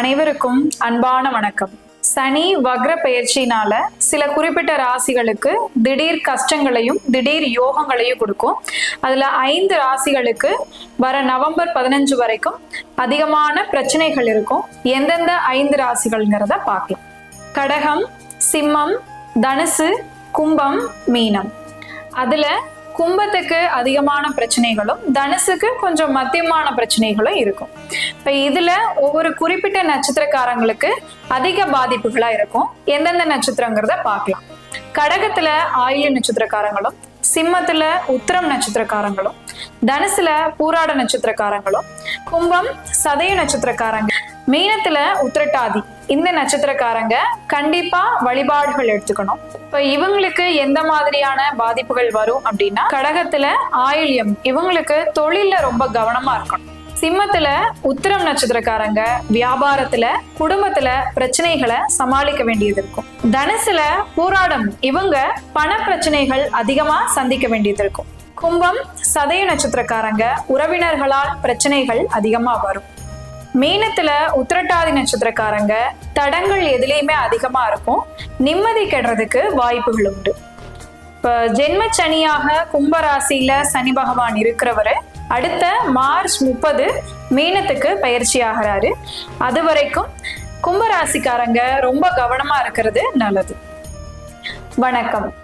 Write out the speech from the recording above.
அனைவருக்கும் அன்பான வணக்கம். சனி வக்ர பெயர்ச்சினால சில குறிப்பிட்ட ராசிகளுக்கு திடீர் கஷ்டங்களையும் திடீர் யோகங்களையும் கொடுக்கும். அதுல ஐந்து ராசிகளுக்கு வர நவம்பர் பதினஞ்சு வரைக்கும் அதிகமான பிரச்சனைகள் இருக்கும். எந்தெந்த ஐந்து ராசிகள்ங்கிறத பார்க்கலாம். கடகம் சிம்மம் தனுசு கும்பம் மீனம். அதுல கும்பத்துக்கு அதிகமான பிரச்சனைகளும் தனுசுக்கு கொஞ்சம் மத்தியமான பிரச்சனைகளும் இருக்கும். இப்ப இதுல ஒவ்வொரு குறிப்பிட்ட நட்சத்திரக்காரங்களுக்கு அதிக பாதிப்புகளா இருக்கும். எந்தெந்த நட்சத்திரங்கிறத பார்க்கலாம். கடகத்துல ஆயுள நட்சத்திரக்காரங்களும் சிம்மத்துல உத்திரம் நட்சத்திரக்காரங்களும் தனுசுல பூராட நட்சத்திரக்காரங்களும் கும்பம் சதய நட்சத்திரக்காரங்க மீனத்துல உத்திரட்டாதி இந்த நட்சத்திரக்காரங்க கண்டிப்பா வழிபாடுகள் எடுத்துக்கணும். இப்ப இவங்களுக்கு எந்த மாதிரியான பாதிப்புகள் வரும் அப்படின்னா கடகத்துல ஆயில்யம் இவங்களுக்கு தொழில்ல ரொம்ப கவனமா இருக்கணும். சிம்மத்துல உத்திரம் நட்சத்திரக்காரங்க வியாபாரத்துல குடும்பத்துல பிரச்சனைகளை சமாளிக்க வேண்டியது இருக்கும். தனுசுல போராடம் இவங்க பண பிரச்சனைகள் அதிகமா சந்திக்க வேண்டியது இருக்கும். கும்பம் சதய நட்சத்திரக்காரங்க உறவினர்களால் பிரச்சனைகள் அதிகமா வரும். மீனத்துல உத்திரட்டாதி நட்சத்திரக்காரங்க தடங்கள் எதுலேயுமே அதிகமா இருக்கும். நிம்மதி கெடுறதுக்கு வாய்ப்புகள் உண்டு. இப்போ ஜென்ம சனியாக கும்பராசியில சனி பகவான் இருக்கிறவர் அடுத்த மார்ச் முப்பது மீனத்துக்கு பயிற்சி ஆகிறாரு. அது வரைக்கும் கும்பராசிக்காரங்க ரொம்ப கவனமா இருக்கிறது நல்லது. வணக்கம்.